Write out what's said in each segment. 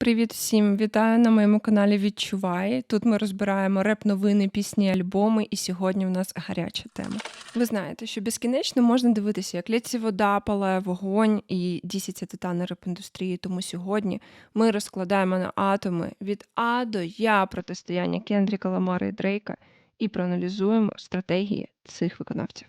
Привіт всім! Вітаю на моєму каналі Відчувай. Тут ми розбираємо реп-новини, пісні, альбоми, і сьогодні у нас гаряча тема. Ви знаєте, що безкінечно можна дивитися, як лється вода, палає вогонь і дісяться титани реп-індустрії. Тому сьогодні ми розкладаємо на атоми від А до Я протистояння Кендріка Ламара і Дрейка і проаналізуємо стратегії цих виконавців.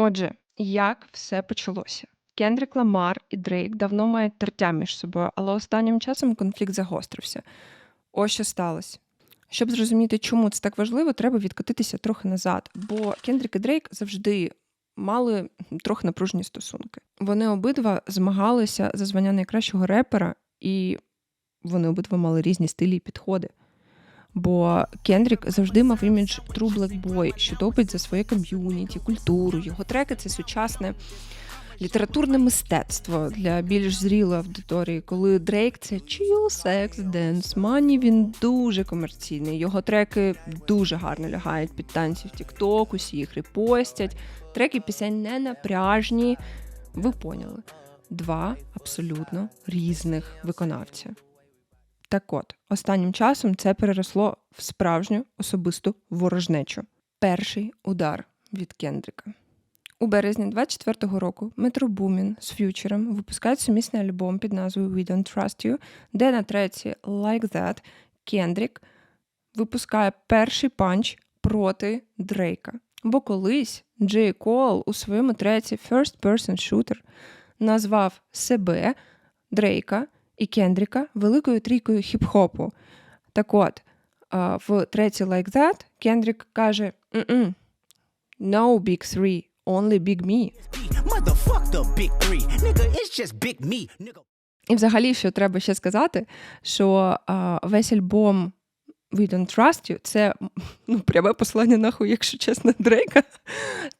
Отже, як все почалося? Кендрік Ламар і Дрейк давно мають тертя між собою, але останнім часом конфлікт загострився. Ось що сталося. Щоб зрозуміти, чому це так важливо, треба відкотитися трохи назад, бо Кендрік і Дрейк завжди мали трохи напружені стосунки. Вони обидва змагалися за звання найкращого репера, і вони обидва мали різні стилі і підходи. Бо Кендрік завжди мав імідж True Black Boy, що топить за своє ком'юніті, культуру. Його треки це сучасне літературне мистецтво для більш зрілої аудиторії. Коли Дрейк це chill, секс, денс, мані. Він дуже комерційний. Його треки дуже гарно лягають під танці в Тікток, усі їх репостять. Треки пісень не напряжні. Ви поняли? Два абсолютно різних виконавця. Так от, останнім часом це переросло в справжню особисту ворожнечу. Перший удар від Кендріка. У березні 24-го року Метро Бумін з ф'ючером випускають сумісний альбом під назвою We Don't Trust You, де на треці Like That Кендрік випускає перший панч проти Дрейка. Бо колись Джей Кол у своєму треці First Person Shooter назвав себе Дрейка і Кендріка великою трійкою хіп-хопу. Так от, в треці Like That Кендрік каже: Mm-mm, No big three, only big me. Big three. Nigga, it's just big me. Nigga. І взагалі, що треба ще сказати, що а, весь альбом We Don't Trust You це ну, пряме послання, нахуй, якщо чесно, Дрейка.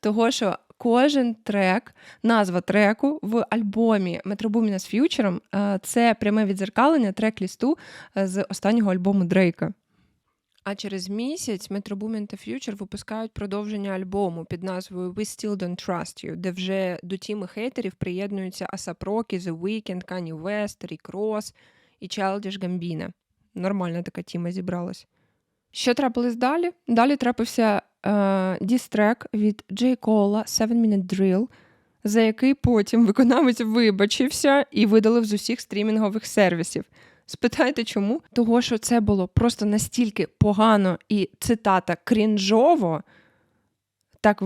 Того, що кожен трек, назва треку в альбомі Метробуміна з ф'ючером це пряме відзеркалення трек-лісту е, з останнього альбому Дрейка. А через місяць Метробумін та Ф'ючер випускають продовження альбому під назвою We Still Don't Trust You, де вже до тіми хейтерів приєднуються Асап Рокі, The Weeknd, Kanye West, Rick Ross і Childish Gambino. Нормальна така тіма зібралась. Що трапилось далі? Далі трапився е, дістрек від Джей Кола Seven Minute Drill, за який потім виконавець вибачився і видалив з усіх стрімінгових сервісів. Спитайте чому? Того, що це було просто настільки погано і цитата крінжово, так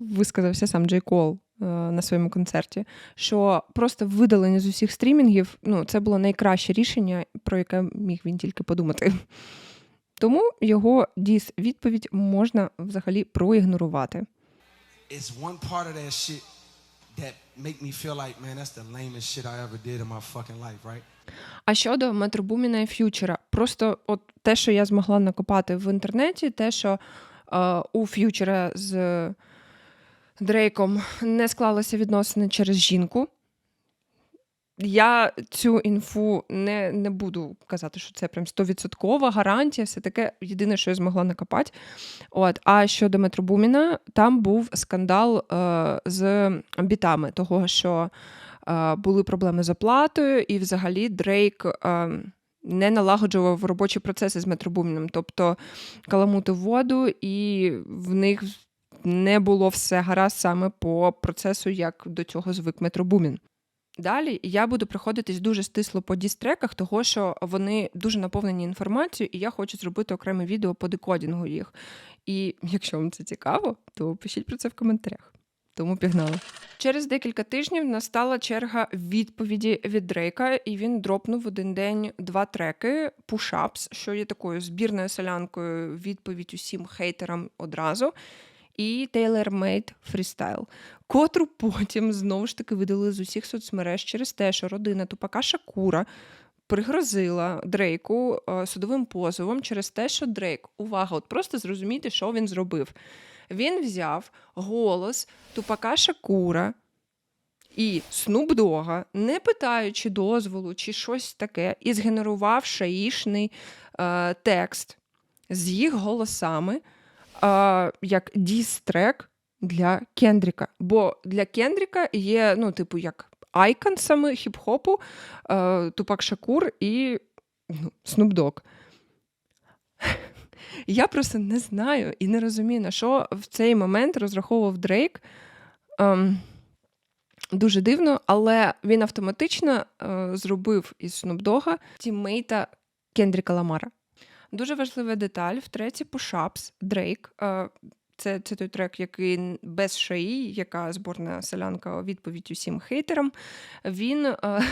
висказався сам Джей Кол е, на своєму концерті, що просто видалення з усіх стрімінгів ну, це було найкраще рішення, про яке міг він тільки подумати. Тому його діс відповідь можна взагалі проігнорувати. А щодо Метробуміна і Ф'ючера, просто от те, що я змогла накопати в інтернеті, те, що е, у Ф'ючера з Дрейком не склалися відносини через жінку. Я цю інфу не не буду казати, що це прям стовідсоткова гарантія, все таке єдине, що я змогла накопати. От. А щодо Метробуміна, там був скандал е, з бітами, того, що е, були проблеми з оплатою, і взагалі Дрейк. Е, не налагоджував робочі процеси з Метробуміном, тобто каламутив воду, і в них не було все гаразд саме по процесу, як до цього звик Метробумін. Далі я буду приходитись дуже стисло по дістреках, того що вони дуже наповнені інформацією, і я хочу зробити окреме відео по декодінгу їх. І якщо вам це цікаво, то пишіть про це в коментарях. Тому пігнали. Через декілька тижнів настала черга відповіді від Дрейка, і він дропнув один день два треки Push-Ups, що є такою збірною селянкою відповідь усім хейтерам одразу і Tailor-Made Freestyle, котру потім знову ж таки видали з усіх соцмереж через те, що родина Тупака Шакура пригрозила Дрейку е, судовим позовом через те, що Дрейк, увага, от просто зрозумійте, що він зробив. Він взяв голос Тупака Шакура. І Снупдога, не питаючи дозволу чи щось таке, і згенерував шаїшний е, текст з їх голосами, як діс-трек для Кендріка. Бо для Кендріка є, ну, типу, як айкон саме хіп-хопу, Тупак Шакур і ну, Snoop Я просто не знаю і не розумію, на що в цей момент розраховував Дрейк. Ем, дуже дивно, але він автоматично е, зробив із Dogg тіммейта Кендріка Ламара. Дуже важлива деталь в треці Push-Ups Дрейк. Е, це, це той трек, який без шаї, яка зборна селянка відповідь усім хейтерам. Він, е,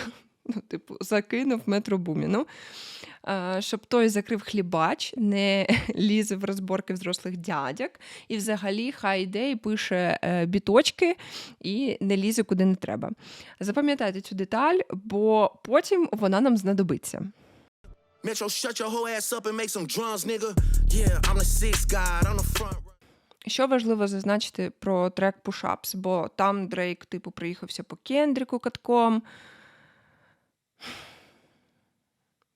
ну, типу, закинув метро Буміну, е, щоб той закрив хлібач, не лізе в розборки взрослих дядяк, і взагалі хай йде і пише е, біточки і не лізе куди не треба. Запам'ятайте цю деталь, бо потім вона нам знадобиться. Metro, shut your whole ass up and make some drums, nigga. Yeah, I'm the sixth guy on the front. Що важливо зазначити про трек Push-Ups, бо там Дрейк, типу, приїхався по Кендріку катком.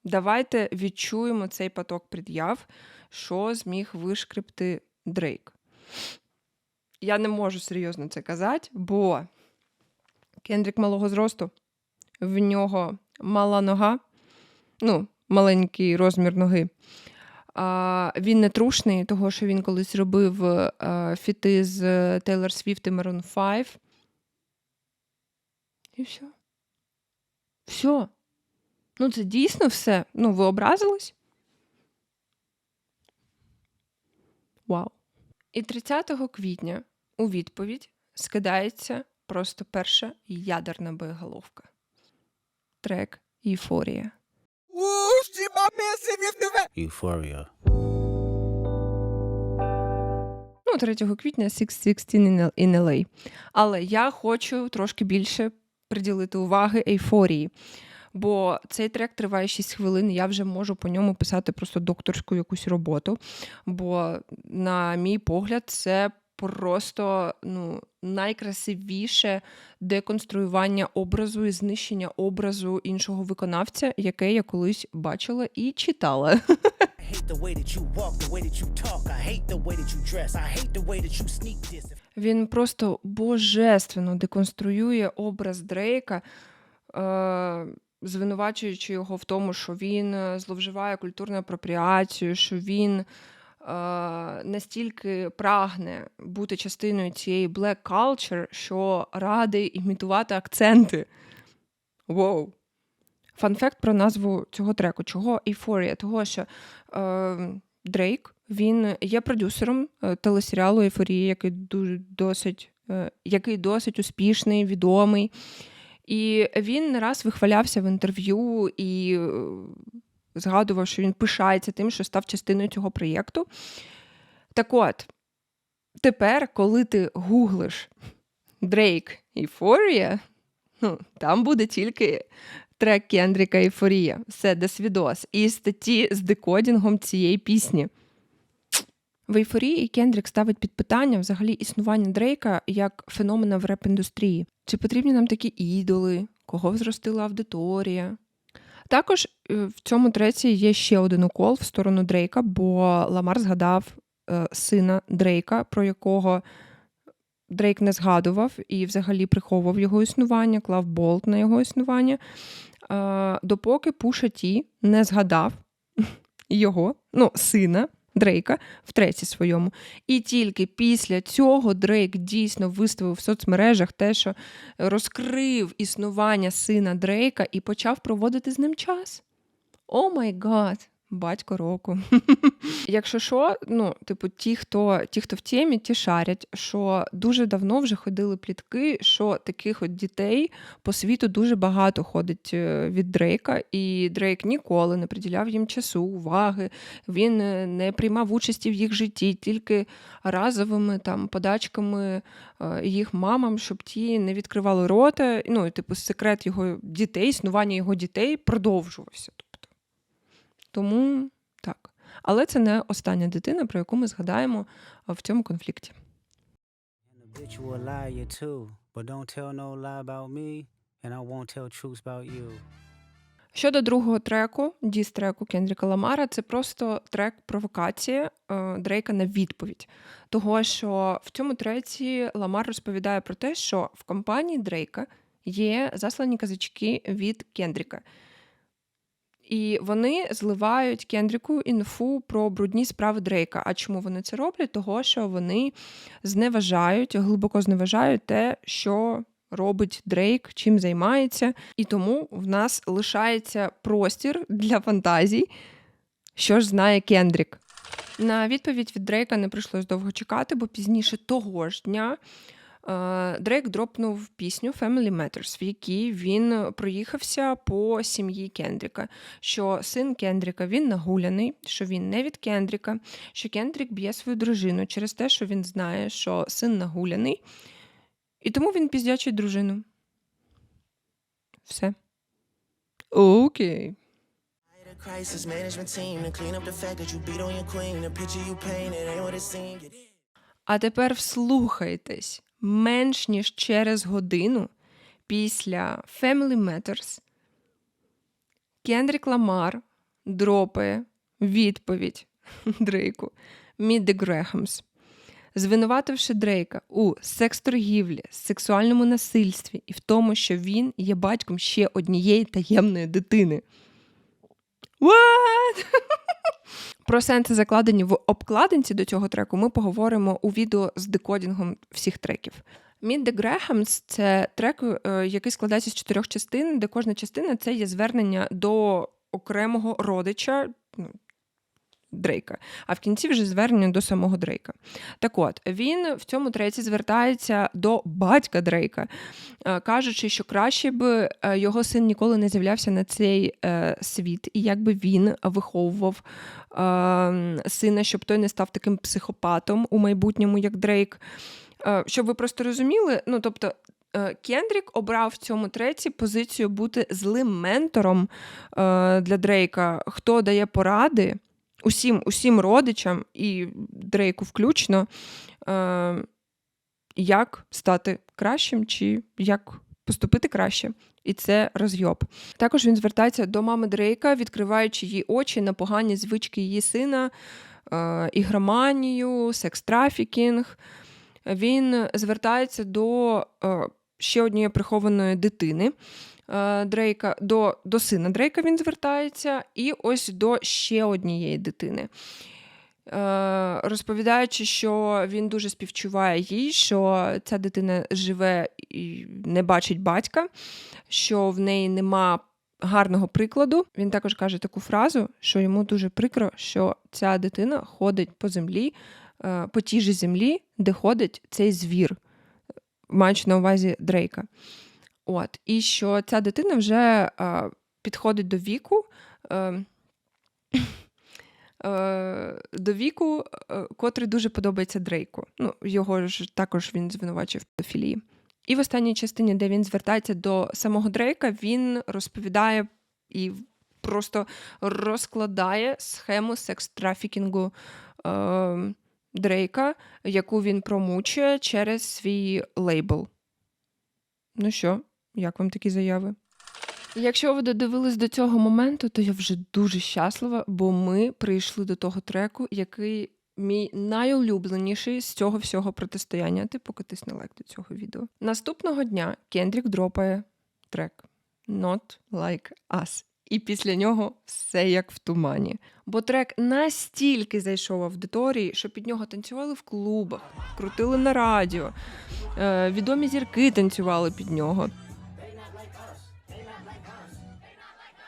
Давайте відчуємо цей поток пред'яв, що зміг вишкрипти Дрейк. Я не можу серйозно це казати, бо Кендрік малого зросту, в нього мала нога, ну, маленький розмір ноги. Він не трушний, того що він колись робив а, фіти з Тейлор Свіфт і Maroon 5. І все. Все. Ну, це дійсно все. Ну, ви образились? Вау. І 30 квітня у відповідь скидається просто перша ядерна боєголовка. Трек Ейфорія. Euphoria. Ну, 3 квітня 616 in in LA. Але я хочу трошки більше приділити уваги ейфорії. Бо цей трек триває 6 хвилин, і я вже можу по ньому писати просто докторську якусь роботу. Бо, на мій погляд, це просто ну, найкрасивіше деконструювання образу і знищення образу іншого виконавця, яке я колись бачила і читала. Він просто божественно деконструює образ Дрейка, е, звинувачуючи його в тому, що він е, зловживає культурну апропріацію, що він настільки прагне бути частиною цієї black culture, що радий імітувати акценти. Воу. Фан-факт про назву цього треку. Чого Ейфорія? Того, що е, Дрейк він є продюсером е, телесеріалу Ейфорія, який досить, е, який досить успішний, відомий. І він не раз вихвалявся в інтерв'ю і е, згадував, що він пишається тим, що став частиною цього проєкту. Так от, тепер, коли ти гуглиш Дрейк Ейфорія, ну, там буде тільки трек Кендріка Ейфорія. Все, досвідос. І статті з декодінгом цієї пісні. В ейфорії Кендрік ставить під питання взагалі існування Дрейка як феномена в реп-індустрії. Чи потрібні нам такі ідоли, кого взростила аудиторія? Також е, в цьому треці є ще один укол в сторону Дрейка, бо Ламар згадав е, сина Дрейка, про якого Дрейк не згадував і взагалі приховував його існування, клав болт на його існування. Допоки Пуша Ті не згадав його, ну, сина Дрейка в треці своєму. І тільки після цього Дрейк дійсно виставив в соцмережах те, що розкрив існування сина Дрейка і почав проводити з ним час. О май гад! Батько року. Якщо що, ну, типу, ті, хто ті, хто в темі, ті шарять, що дуже давно вже ходили плітки, що таких от дітей по світу дуже багато ходить е, від Дрейка, і Дрейк ніколи не приділяв їм часу, уваги. Він е, не приймав участі в їх житті, тільки разовими там подачками е, їх мамам, щоб ті не відкривали рота. Ну, типу, секрет його дітей, існування його дітей продовжувався. Тому так. Але це не остання дитина, про яку ми згадаємо в цьому конфлікті. Щодо другого треку, діс-треку Кендріка Ламара, це просто трек провокація е, Дрейка на відповідь. Того, що в цьому треці Ламар розповідає про те, що в компанії Дрейка є заслані казачки від Кендріка. І вони зливають Кендріку інфу про брудні справи Дрейка. А чому вони це роблять? Того, що вони зневажають, глибоко зневажають те, що робить Дрейк, чим займається. І тому в нас лишається простір для фантазій, що ж знає Кендрік. На відповідь від Дрейка не прийшлось довго чекати, бо пізніше того ж дня Дрейк дропнув пісню Family Matters, в якій він проїхався по сім'ї Кендріка. Що син Кендріка він нагуляний, що він не від Кендріка, що Кендрік б'є свою дружину через те, що він знає, що син нагуляний, і тому він піздячить дружину. Все. Окей. Crisis management team to clean up the fact that you beat on your queen. The picture you paint, ain't what it seemed. А тепер вслухайтесь менш ніж через годину після Family Matters Кендрік Ламар дропає відповідь Дрейку Meet the звинувативши Дрейка у секс-торгівлі, сексуальному насильстві і в тому, що він є батьком ще однієї таємної дитини. What? Про сенси, закладені в обкладинці до цього треку, ми поговоримо у відео з декодінгом всіх треків. Meet the Grahams – це трек, е, який складається з чотирьох частин, де кожна частина це є звернення до окремого родича ну, Дрейка, а в кінці вже звернення до самого Дрейка. Так от, він в цьому треці звертається до батька Дрейка, е, кажучи, що краще б е, його син ніколи не з'являвся на цей е, світ, і якби він виховував сина, щоб той не став таким психопатом у майбутньому, як Дрейк. Щоб ви просто розуміли, ну тобто. Кендрік обрав в цьому треці позицію бути злим ментором для Дрейка, хто дає поради усім, усім родичам і Дрейку включно, е, як стати кращим чи як поступити краще. І це розйоб. Також він звертається до мами Дрейка, відкриваючи її очі на погані звички її сина, е, ігроманію, секс-трафікінг. Він звертається до е, ще однієї прихованої дитини е, Дрейка, до, до сина Дрейка він звертається, і ось до ще однієї дитини. Е, розповідаючи, що він дуже співчуває їй, що ця дитина живе і не бачить батька, що в неї нема гарного прикладу. Він також каже таку фразу, що йому дуже прикро, що ця дитина ходить по землі, е, по тій же землі, де ходить цей звір, маючи на увазі Дрейка. От, і що ця дитина вже е, підходить до віку. Е, е, до віку, е, котрий дуже подобається Дрейку. Ну, його ж також він звинувачив педофілії. І в останній частині, де він звертається до самого Дрейка, він розповідає і просто розкладає схему секс-трафікінгу е, Дрейка, яку він промучує через свій лейбл. Ну що, як вам такі заяви? Якщо ви додивились до цього моменту, то я вже дуже щаслива, бо ми прийшли до того треку, який мій найулюбленіший з цього всього протистояння. Ти покатись на лайк до цього відео. Наступного дня Кендрік дропає трек Not Like Us. І після нього все як в тумані. Бо трек настільки зайшов аудиторії, що під нього танцювали в клубах, крутили на радіо, е, відомі зірки танцювали під нього.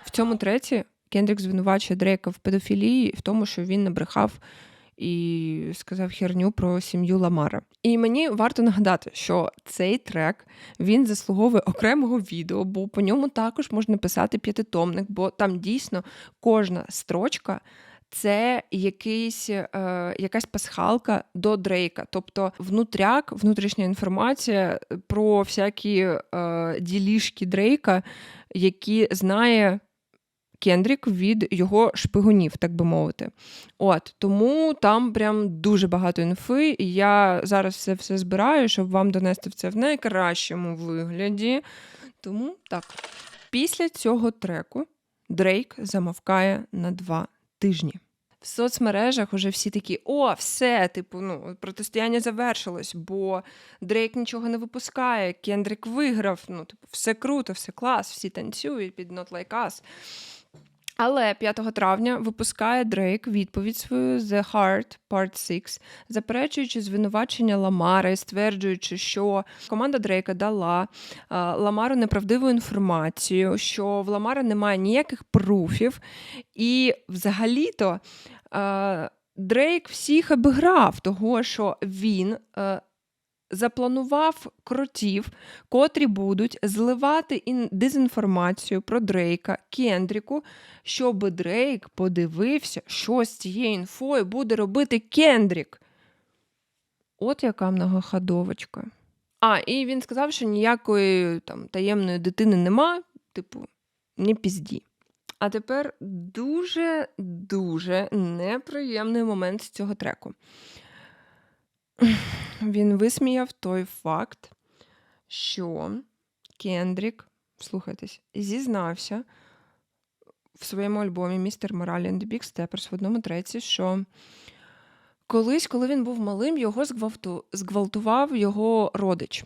В цьому треці Кендрік звинувачує Дрейка в педофілії в тому, що він набрехав і сказав херню про сім'ю Ламара. І мені варто нагадати, що цей трек він заслуговує окремого відео, бо по ньому також можна писати п'ятитомник, бо там дійсно кожна строчка. Це якийсь, е, якась пасхалка до Дрейка, тобто внутряк, внутрішня інформація про всякі е, ділішки Дрейка, які знає Кендрік від його шпигунів, так би мовити. От тому там прям дуже багато інфи, і я зараз все все збираю, щоб вам донести це в найкращому вигляді. Тому так. Після цього треку Дрейк замовкає на два тижні. В соцмережах уже всі такі: о, все, типу, ну, протистояння завершилось, бо Дрейк нічого не випускає, Кендрік виграв, ну, типу, все круто, все клас, всі танцюють під Not Like Us. Але 5 травня випускає Дрейк відповідь свою The Heart Part 6, заперечуючи звинувачення Ламара і стверджуючи, що команда Дрейка дала е, Ламару неправдиву інформацію, що в Ламара немає ніяких пруфів, і взагалі-то е, Дрейк всіх обіграв, того, що він. е, Запланував кротів, котрі будуть зливати дезінформацію про Дрейка Кендріку, щоб Дрейк подивився, що з цією інфою буде робити Кендрік. От яка многоходовочка. А, і він сказав, що ніякої там таємної дитини нема, типу, не пізді. А тепер дуже-дуже неприємний момент з цього треку. Він висміяв той факт, що Кендрік, слухайтесь, зізнався в своєму альбомі Містер Моралі and the Big Steppers в одному треці, що колись, коли він був малим, його зґвалту... зґвалтував його родич.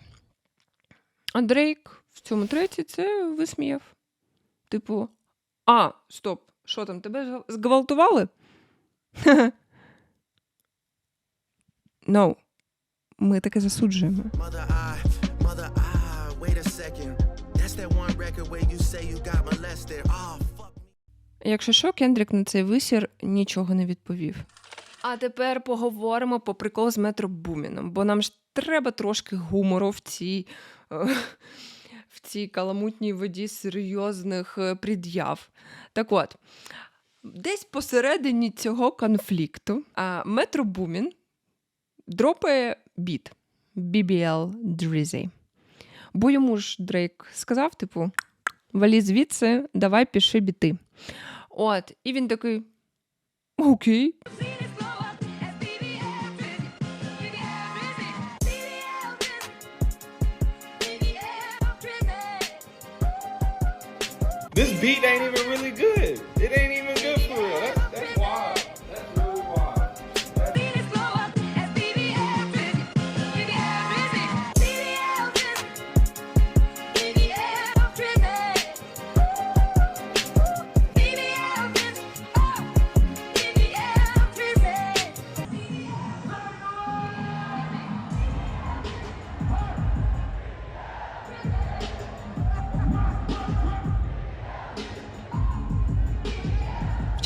А Дрейк в цьому треці це висміяв. Типу, а, стоп, що там, тебе зґвалтували? No. Ми таке засуджуємо. Якщо що, Кендрік на цей висір нічого не відповів. А тепер поговоримо по прикол з Метро Буміном, бо нам ж треба трошки гумору в цій, е, в цій каламутній воді серйозних е, пред'яв. Так от, десь посередині цього конфлікту а, Метро Бумін дропає біт BBL Drizzy. Бо йому ж Дрейк сказав, типу, валі звідси, давай пиши біти. От, і він такий. Окей. This beat ain't even really good. It ain't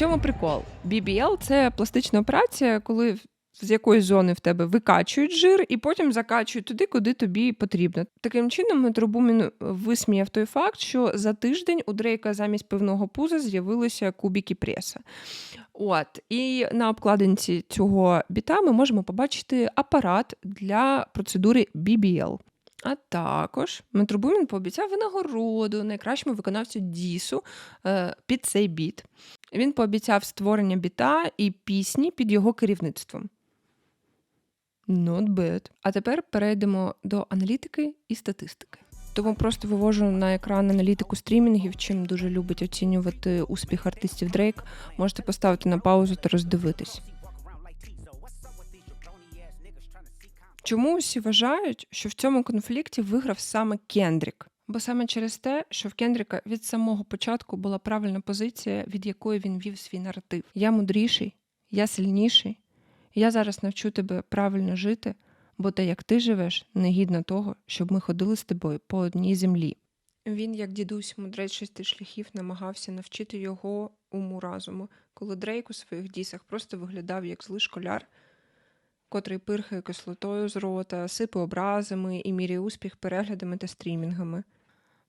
чому прикол? BBL – це пластична операція, коли з якоїсь зони в тебе викачують жир і потім закачують туди, куди тобі потрібно. Таким чином, Метробумін висміяв той факт, що за тиждень у Дрейка замість пивного пуза з'явилися кубики преса. От і на обкладинці цього біта ми можемо побачити апарат для процедури BBL. А також Метробумін пообіцяв винагороду найкращому виконавцю Дісу е, під цей біт. Він пообіцяв створення біта і пісні під його керівництвом. Not bad. А тепер перейдемо до аналітики і статистики. Тому просто вивожу на екран аналітику стрімінгів, чим дуже любить оцінювати успіх артистів Дрейк. Можете поставити на паузу та роздивитись. Чому усі вважають, що в цьому конфлікті виграв саме Кендрік? Бо саме через те, що в Кендріка від самого початку була правильна позиція, від якої він вів свій наратив. Я мудріший, я сильніший. Я зараз навчу тебе правильно жити, бо те, як ти живеш, не гідно того, щоб ми ходили з тобою по одній землі. Він, як дідусь, мудрець шести шляхів, намагався навчити його уму разуму, коли Дрейк у своїх дісах просто виглядав як злий школяр, котрий пирхає кислотою з рота, сипе образами і міряє успіх переглядами та стрімінгами.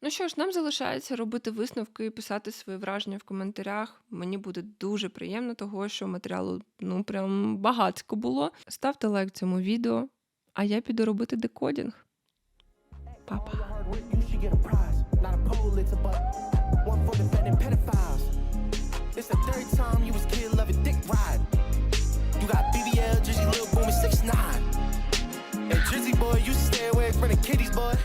Ну що ж, нам залишається робити висновки і писати свої враження в коментарях. Мені буде дуже приємно того, що матеріалу ну прям багатсько було. Ставте лайк цьому відео, а я піду робити декодінг. Па-па. And 6 9 Hey, Drizzy boy, you stay away from the kiddies, boy.